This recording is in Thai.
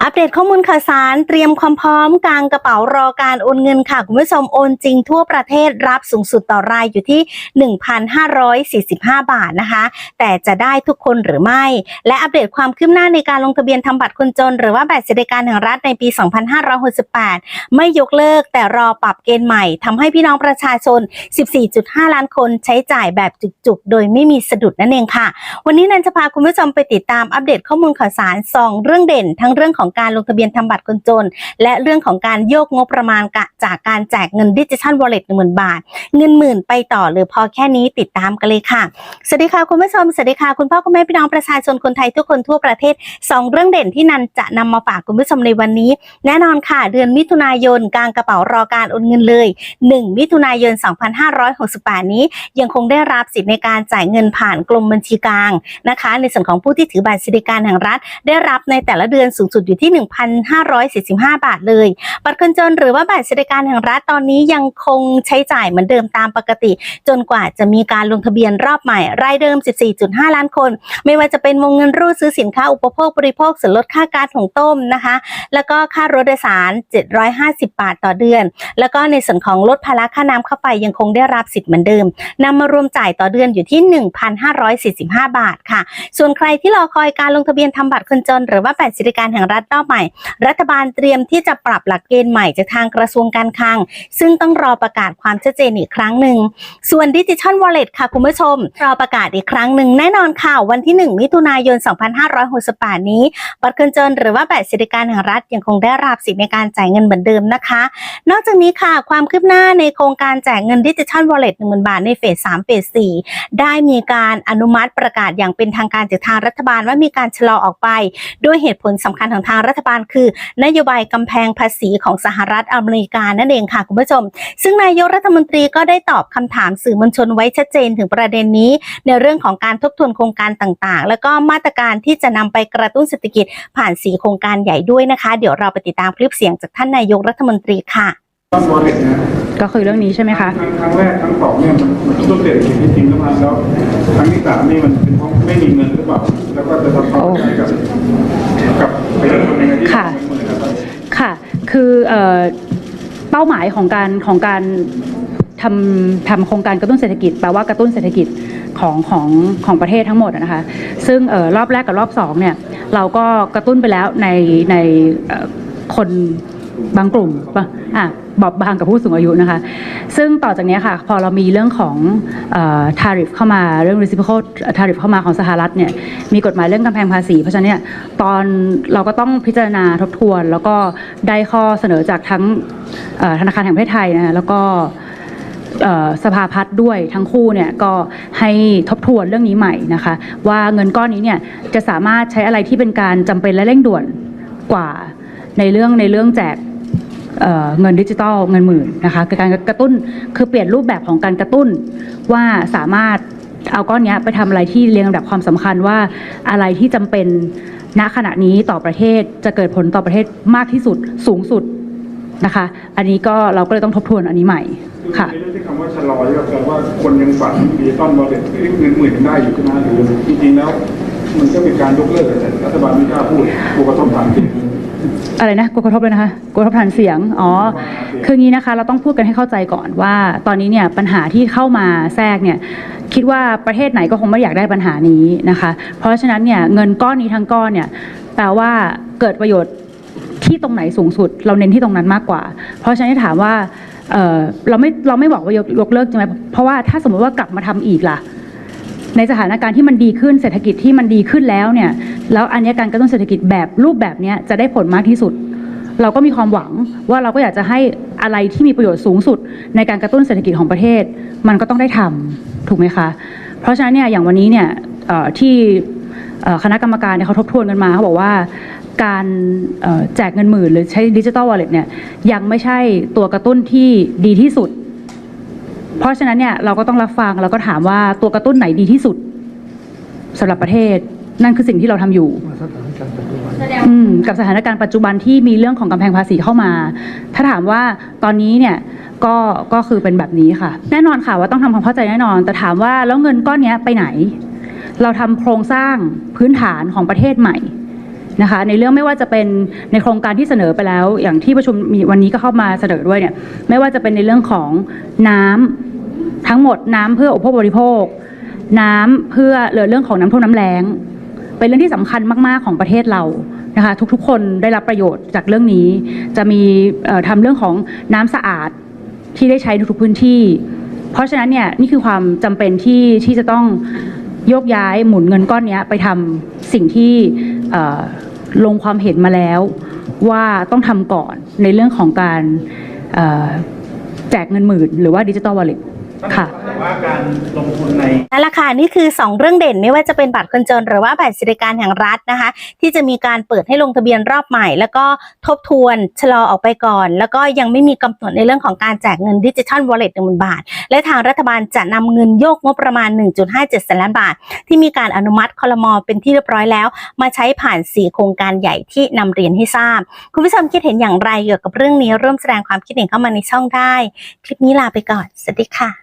อัปเดตข้อมูลข่าวสารเตรียมความพร้อมกลางกระเป๋ารอการโอนเงินค่ะ คุณผู้ชมโอนจริงทั่วประเทศรับสูงสุดต่อรายอยู่ที่ 1,545 บาทนะคะ แต่จะได้ทุกคนหรือไม่ และอัปเดตความคืบหน้าในการลงทะเบียนทำบัตรคนจน หรือว่าบัตรสวัสดิการแห่งรัฐในปี 2568 ไม่ยกเลิกแต่รอปรับเกณฑ์ใหม่ทำให้พี่น้องประชาชน 14.5 ล้านคนใช้จ่ายแบบจุกๆ โดยไม่มีสะดุดนั่นเองค่ะ วันนี้นันจะพาคุณผู้ชมไปติดตามอัปเดตข้อมูลข่าวสารสองเรื่องเด่นทั้งเรื่องของของการลงทะเบียนทำบัตรคนจน และเรื่องของการโยกงบประมาณกะจากการแจกเงินดิจิทัลวอลเล็ตหนึ่งหมื่นบาท เงินหมื่นไปต่อหรือพอแค่นี้ติดตามกันเลยค่ะ สวัสดีค่ะคุณผู้ชม สวัสดีค่ะคุณพ่อคุณแม่พี่น้องประชาชนคนไทยทุกคนทั่วประเทศสองเรื่องเด่นที่นันจะนำมาฝากคุณผู้ชมในวันนี้ แน่นอนค่ะ เดือนมิถุนายนกลางกระเป๋ารอการโอนเงินเลย 1 มิถุนายน 2568 นี้ยังคงได้รับสิทธิ์ในการจ่ายเงินผ่านกรมบัญชีกลางนะคะ ในส่วนของผู้ที่ถือบัตรสวัสดิการแห่งรัฐ ได้รับในแต่ละเดือนสูงสุดอยู่ที่ 1,545 บาทเลย บัตรคนจนหรือว่าบัตรสวัสดิการแห่งรัฐตอนนี้ยังคงใช้จ่ายเหมือนเดิมตามปกติ จนกว่าจะมีการลงทะเบียนรอบใหม่ รายเดิม 14.5 ล้านคน ไม่ว่าจะเป็นวงเงินรูดซื้อสินค้าอุปโภคบริโภคส่วนลดค่าการถุงต้มนะคะ แล้วก็ค่ารถโดยสาร 750 บาทต่อเดือน แล้วก็ในส่วนของลดภาระค่าน้ำค่าไฟยังคงได้รับสิทธิ์เหมือนเดิมนำมารวมจ่ายต่อเดือนอยู่ที่ 1,545 บาทค่ะ ส่วนใครที่รอคอยการลงทะเบียนทำบัตรคนจน หรือว่าบัตรสวัสดิการแห่งรัฐรอบใหม่ รัฐบาลเตรียมที่จะปรับหลักเกณฑ์ใหม่จากทางกระทรวงการคลัง ซึ่งต้องรอประกาศความชัดเจนอีกครั้งหนึ่ง ส่วนดิจิทัลวอลเล็ตค่ะคุณผู้ชม รอประกาศอีกครั้งหนึ่งแน่นอนค่ะ วันที่ 1 มิถุนายน 2568 นี้บัตรคนจนหรือว่าบัตรสวัสดิการแห่งรัฐยังคงได้รับสิทธิในการจ่ายเงินเหมือนเดิมนะคะ นอกจากนี้ค่ะ ความคืบหน้าในโครงการแจกเงินดิจิทัลวอลเล็ต10,000บาทในเฟส3เฟส4ได้มีการอนุมัติประกาศอย่างเป็นทางการจากทางรัฐบาลว่ามีการชะลอออกไป ด้วยเหตุผลสำคัญของทางรัฐบาลคือ นโยบายกำแพงภาษีของสหรัฐอเมริกานั่นเองค่ะคุณผู้ชม ซึ่งนายกรัฐมนตรีก็ได้ตอบคำถามสื่อมวลชนไว้ชัดเจนถึงประเด็นนี้ ในเรื่องของการทบทวนโครงการต่างๆ แล้วก็มาตรการที่จะนำไปกระตุ้นเศรษฐกิจผ่านสีโครงการใหญ่ด้วยนะคะ เดี๋ยวเราไปติดตามคลิปเสียงจากท่านนายกรัฐมนตรีค่ะต้นวอลเล็ตนะก็คือเรื่องนี้ใช่ไหมคะครั้งครั้งแรกครั้งสองเนี่ยมันมันต้องเปลี่ยนสิ่งที่จริงขึ้นมาแล้วครั้งที่สามนี่มันเป็นเพราะไม่มีเงินหรือเปล่าแล้วก็จะทำความเข้าใจกับ ค่ะ ค่ะ คือเอ่อเป้าหมายของการของการทำทำโครงการกระตุ้นเศรษฐกิจแปลว่ากระตุ้นเศรษฐกิจของของของประเทศทั้งหมดนะคะ ซึ่งออรอบแรกกับรอบสองเนี่ยเราก็กระตุ้นไปแล้วในในคนบางกลุ่มปะอะ บอบบางกับผู้สูงอายุนะคะ ซึ่งต่อจากนี้ค่ะ พอเรามีเรื่องของทาริฟเข้ามาเรื่อง reciprocal tariff เข้ามาของสหรัฐเนี่ยมีกฎหมายเรื่องกำแพงภาษี เพราะฉะนั้นเนี่ยตอนเราก็ต้องพิจารณาทบทวน แล้วก็ได้ข้อเสนอจากทั้งธนาคารแห่งประเทศไทยนะคะแล้วก็สภาพัฒน์ด้วยทั้งคู่เนี่ยก็ให้ทบทวนเรื่องนี้ใหม่นะคะ ว่าเงินก้อนนี้เนี่ยจะสามารถใช้อะไรที่เป็นการจำเป็นและเร่งด่วนกว่าในเรื่องในเรื่องแจก เอ่อเงินดิจิตอลเงินหมื่นนะคะคือการกระตุ้นคือเปลี่ยนรูปแบบของการกระตุ้นว่าสามารถเอาก้อนเนี้ยไปทำอะไรที่เรียงลำดับความสำคัญว่าอะไรที่จำเป็นณขณะนี้ต่อประเทศจะเกิดผลต่อประเทศมากที่สุดสูงสุดนะคะ อันนี้ก็เราก็เลยต้องทบทวนอันนี้ใหม่ค่ะไม่ใช่คำว่าชะลอที่แปลว่าคนยังฝันดิจิตอลวอลเล็ตเงินหมื่นยังได้อยู่ขึ้นมาหรือจริงๆแล้ว มันก็เป็นการยกเลิกแต่รัฐบาลไม่กล้าพูดกลัวกระทบฐานเสียง อะไรนะกลัวกระทบเลยนะคะกลัวกระทบฐานเสียงอ๋อคืองี้นะคะ เราต้องพูดกันให้เข้าใจก่อนว่า ตอนนี้เนี่ยปัญหาที่เข้ามาแทรกเนี่ยคิดว่าประเทศไหนก็คงไม่อยากได้ปัญหานี้นะคะ เพราะฉะนั้นเนี่ยเงินก้อนนี้ทั้งก้อนเนี่ยแปลว่าเกิดประโยชน์ที่ตรงไหนสูงสุด เราเน้นที่ตรงนั้นมากกว่า เพราะฉะนั้นถามว่าเเราไม่เราไม่บอกว่ายกยกเลิกใช่ไหมเพราะว่าถ้าสมมติว่ากลับมาทำอีกล่ะ ในสถานการณ์ที่มันดีขึ้นเศรษฐกิจที่มันดีขึ้นแล้วเนี่ยแล้วอันนี้การกระตุ้นเศรษฐกิจแบบรูปแบบนี้จะได้ผลมากที่สุด เราก็มีความหวังว่าเราก็อยากจะให้อะไรที่มีประโยชน์สูงสุด ในการกระตุ้นเศรษฐกิจของประเทศ มันก็ต้องได้ทำถูกไหมคะเพราะฉะนั้นเนี่ยอย่างวันนี้เนี่ยที่คณะกรรมการเเขาทบทวนกันมาเขาบอกว่าการแจกเงินหมื่นหรือใช้ดิจิ t a ลวอลเล็ตเนี่ยยังไม่ใช่ตัวกระตุ้นที่ดีที่สุด เพราะฉะนั้นเนี่ยเราก็ต้องรับฟังแล้วก็ถามว่าตัวกระตุ้นไหนดีที่สุดสำหรับประเทศ นั่นคือสิ่งที่เราทำอยู่ อืมกับสถานการณ์ปัจจุบันที่มีเรื่องของกำแพงภาษีเข้ามา ถ้าถามว่าตอนนี้เนี่ยก็ก็คือเป็นแบบนี้ค่ะ แน่นอนค่ะว่าต้องทำความเข้าใจแน่นอน แต่ถามว่าแล้วเงินก้อนเนี้ยไปไหน เราทำโครงสร้างพื้นฐานของประเทศใหม่นะคะ ในเรื่องไม่ว่าจะเป็นในโครงการที่เสนอไปแล้ว อย่างที่ประชุมมีวันนี้ก็เข้ามาเสนอด้วยเนี่ย ไม่ว่าจะเป็นในเรื่องของน้ำ ทั้งหมดน้ำเพื่ออุปโภคบริโภค น้ำเพื่อเหลือเรื่องของน้ำท่วมน้ำแล้ง เป็นเรื่องที่สำคัญมาก ๆ ของประเทศเรานะคะทุกๆ คนได้รับประโยชน์จากเรื่องนี้ จะมีเอ่อทำเรื่องของน้ำสะอาดที่ได้ใช้ทุกพื้นที่ เพราะฉะนั้นเนี่ยนี่คือความจำเป็นที่ที่จะต้องโยกย้ายหมุนเงินก้อนนี้ไปทำสิ่งที่ลงความเห็นมาแล้วว่าต้องทำก่อนในเรื่องของการแจกเงินหมื่น หรือว่าดิจิตอลวอลเล็ต ค่ะแต่ว่าการลงทุนในนั่นแหละค่ะนี่คือ 2 เรื่องเด่นไม่ว่าจะเป็นบัตรคนจนหรือว่าบัตรสวัสดิการแห่งรัฐนะคะ ที่จะมีการเปิดให้ลงทะเบียนรอบใหม่ แล้วก็ทบทวนชะลอออกไปก่อน แล้วก็ยังไม่มีกำหนดในเรื่องของการแจกเงินดิจิทัลวอลเล็ตหนึ่งหมื่นบาท และทางรัฐบาลจะนำเงินโยกงบประมาณ 1.57แสนล้านบาท ที่มีการอนุมัติคลมเป็นที่เรียบร้อยแล้ว มาใช้ผ่าน 4 โครงการใหญ่ที่นำเรียนให้ทราบ คุณผู้ชมคิดเห็นอย่างไรเกี่ยวกับเรื่องนี้ร่วมแสดงความคิดเห็นเข้ามาในช่องได้ คลิปนี้ลาไปก่อนสวัสดีค่ะ